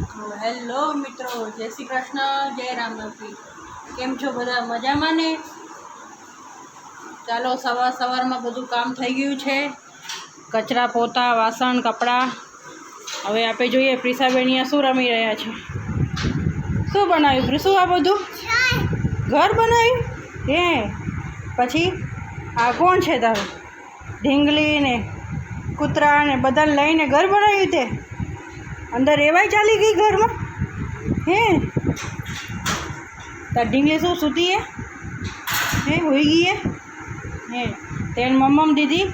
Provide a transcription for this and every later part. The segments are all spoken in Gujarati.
હેલો મિત્રો, જય શ્રી કૃષ્ણ, જય રામપી કેમ છો બધા? મજામાં ને? ચાલો, સવાર સવારમાં બધું કામ થઈ ગયું છે. કચરા પોતા, વાસણ, કપડાં. હવે આપણે જોઈએ પ્રિસાબેન શું રમી રહ્યા છે. શું બનાવ્યું? પ્રિસુ આ બધું? ઘર બનાવ્યું? હે? પછી? આ કોણ છે તારું? ઢીંગલી ને કૂતરા ને બધાને લઈને ઘર બનાવ્યું તે? અંદર એવાય ચાલી ગઈ ઘરમાં હે તાર ઢીંગલી શું સૂતી હે હે હોઈ ગઈ હે હે તેને મમ્મમ દીદી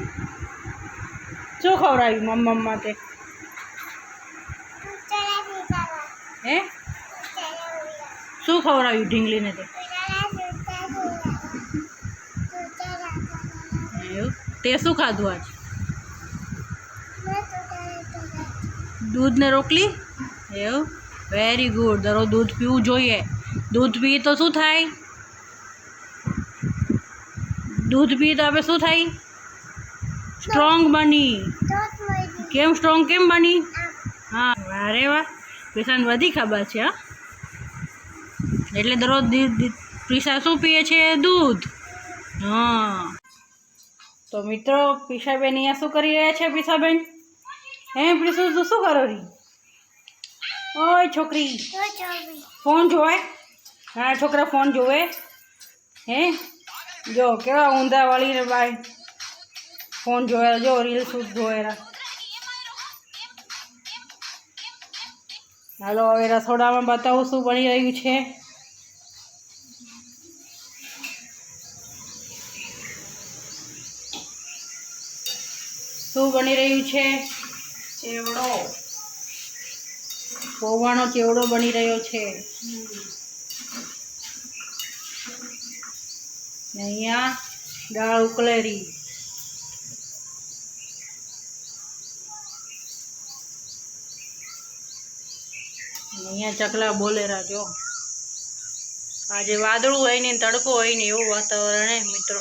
શું ખવડાવ્યું મમ્મમ માટે હે શું ખવડાવ્યું ઢીંગલીને તે એવું તે શું ખાધું આજ દૂધ ને રોટલી એવું? વેરી ગુડ દરરોજ દૂધ પીવું જોઈએ. દૂધ પીએ તો શું થાય? દૂધ પીએ તો આપણે શું થાય? સ્ટ્રોંગ બની. કેમ સ્ટ્રોંગ કેમ બની? હા અરે વાહ. પેશાન બધી ખબર છે, હા. એટલે દરરોજ પીસા શું પીએ છે? દૂધ. હા. તો મિત્રો, પીસાબેન અહીંયા શું કરી રહ્યા છે, પીસાબેન? હે પ્રિસુ તું શું કરો રી ઓય છોકરી. ફોન જોવે? હા છોકરા ફોન જોવે. હે? જો કેવા ઊંધા વાળીને બાય. ફોન જોયા જો રીલ શું જોયેલા હાલો હવે રસોડામાં બતાવું શું બની રહ્યું છે. શું બની રહ્યું છે? ચેવડો. પૌવાનો ચેવડો બની રહ્યો છે. અહીંયા દાળ ઉકલેરી. અહીંયા ચકલા બોલેરા જો. આજે વાદળું હોય ને તડકો હોય ને એવું વાતાવરણ હે મિત્રો.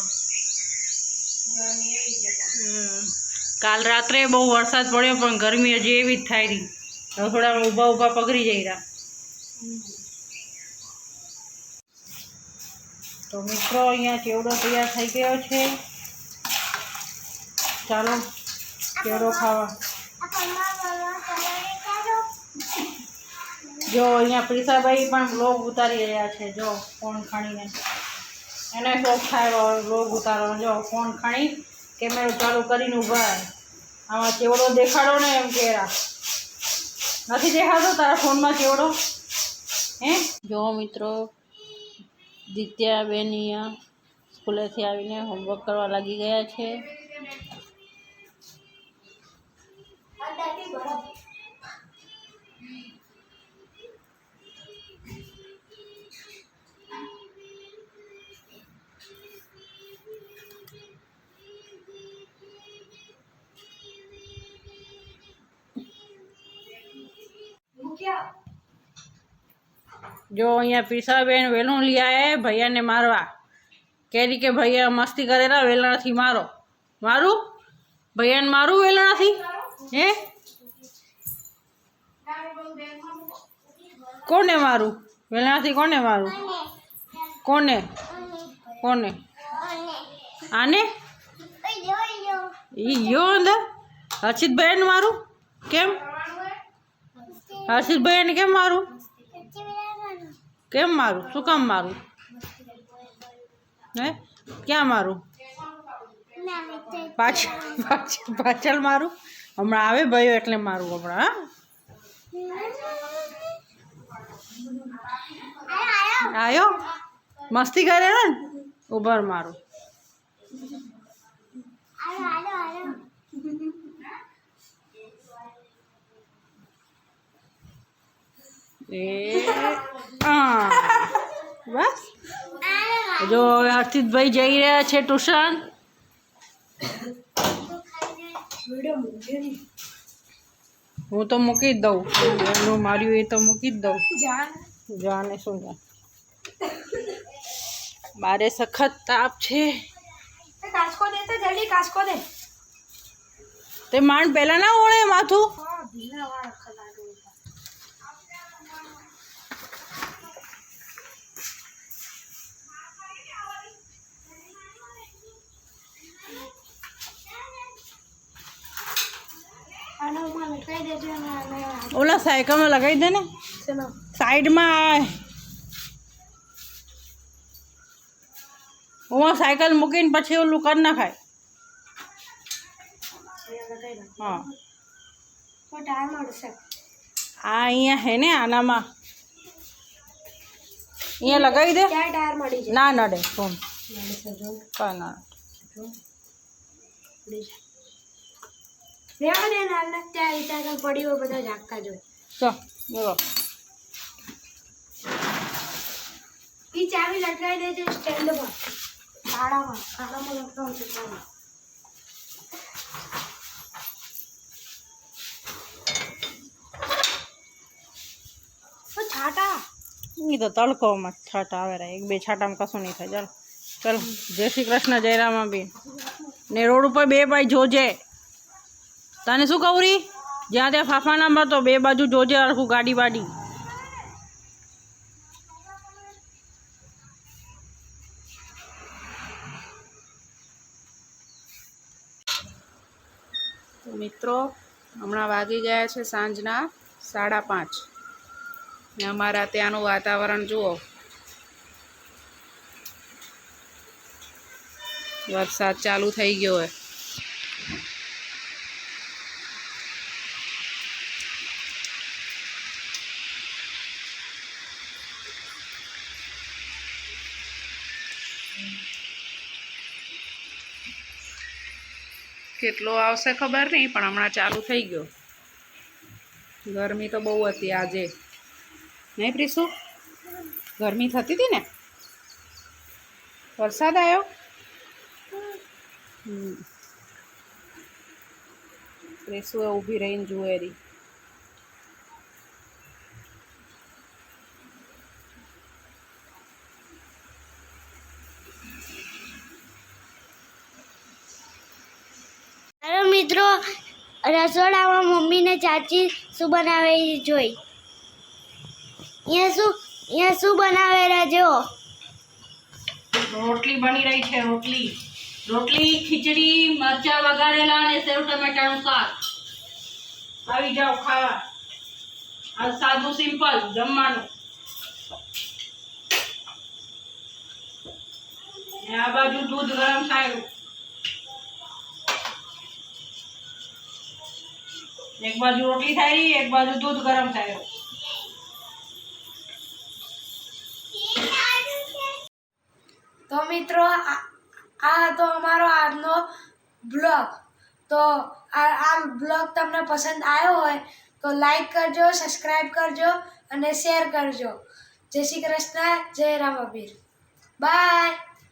હમ. કાલ રાત્રે બહુ વરસાદ પડ્યો, પણ ગરમી હજી એવી જ થાય રહી. થોડા ઊભા ઊભા પગરી જઈ રહ્યા તો મિત્રો, અહીંયા ચેવડો તૈયાર થઈ ગયો છે? ચાલો ચેવડો ખાવા? જો, અહીંયા પ્રીસાભાઈ પણ બ્લોગ ઉતારી રહ્યા છે. જો ફોન ખણીને. એને શોખ થાય બ્લોગ ઉતારવાનો. જો ફોન ખણી. કેમેરો ચાલુ કરીને રહે. આમાં ચેવડો દેખાડો ને એમ કેરા. નથી દેખાડો તારા ફોનમાં ચેવડો હે? જો મિત્રો, દિત્યાબેન અહીંયા સ્કૂલેથી આવીને હોમવર્ક કરવા લાગી ગયા છે. જો અહીંયા પીસાબેન વેલણ લઈ આવે ભૈયાને મારવા. કેરી કે ભૈયા મસ્તી કરેલા વેલણાથી મારો. મારું? ભૈયાને મારું વેલણાથી? હે? કોને મારું? વેલણાથી કોને મારું? કોને? કોને? આને? ઈ ગયો અંદર? હર્ષિતભાઈને મારું? કેમ? હર્ષિતભાઈને કેમ મારું? કેમ મારું? શું કામ મારું? હે? ક્યાં મારું? પાછળ પાછળ પાછળ મારું? હમણાં આવે ભાઈઓ એટલે મારું હમણાં, હા? આવ્યો મસ્તી કરે ને? ઉભર મારું. એ હા. બસ. જો હર્ષિતભાઈ જઈ રહ્યા છે ટ્યુશન. હું તો મૂકી જ દઉં. માર્યું એ તો મૂકી જ દઉં. જાને. શું જાણ બારે સખત તાપ છે. કાચકો દે તો જલ્દી કાચકો દે. તે માંડ પહેલાં ના ઓળે માથું હા ભીના વાળા ખલાડો દેજો અને આને ઓલા સાયકલમાં લગાવી દે ને. સાઈડમાં હું સાયકલ મૂકીને પછી ઓલું કરી નાખાય. હા. આ અહીંયા હે ને આનામાં. અહીંયા લગાવી દે. ના નડે. ફોન કાંઈ ના પડી જાય રહેવા દે ને હાલને ત્યાં રીતે આગળ પડી હોય બધા જાગતા જોઈ ચો બોલો ઈ ચાવી લટકાઈ દેજો સ્ટેન્ડમાં તાળામાં તાળામાં લટકાવું છે ચાવી ઓ છાટા એ તો તડકોમાં છાટા આવે રે એક બે છાટામાં કશું નહીં થાય ચાલો ચાલો જય શ્રી કૃષ્ણ જય રામા બી ને રોડ ઉપર બે ભાઈ જોજે તને શું કહું રી? જ્યાં ત્યાં ફાફા ના મારતો, બે બાજુ જોજે રાખું ગાડી બાડી. મિત્રો, હમણાં વાગી ગયા છે સાંજના સાડા પાંચ. ને અમારા ત્યાંનું વાતાવરણ જુઓ. વરસાદ ચાલુ થઈ ગયો હોય. કેટલો આવશે ખબર નહીં, પણ હમણાં ચાલુ થઈ ગયો. ગરમી તો બહુ હતી આજે. નહીં પ્રીસુ? ગરમી થતી હતી ને? વરસાદ આવ્યો. પ્રીસુ ઊભી રહીને જુએ રહી હેલો મિત્રો રસોડામાં મમ્મીને ચાચી શું બનાવે જોઈ. અહીંયા શું અહીંયા શું બનાવે રાજો રોટલી બની રહી છે, રોટલી. રોટલી, ખીચડી, મરચા વઘારેલા અને સેવ ટમેટાનું શાક. આવી જાઓ ખાવા. આ સાદું સિમ્પલ, જમવાનું. આ બાજુ દૂધ ગરમ થાય. એક બાજુ રોટલી થાય રહી એક બાજુ દૂધ ગરમ થાય. તો મિત્રો, આ હતો અમારો આજનો બ્લોગ. તો આ બ્લોગ તમને પસંદ આવ્યો હોય, તો લાઈક કરજો, સબસ્ક્રાઈબ કરજો અને શેર કરજો. જય શ્રી કૃષ્ણ, જય રામાબીર બાય.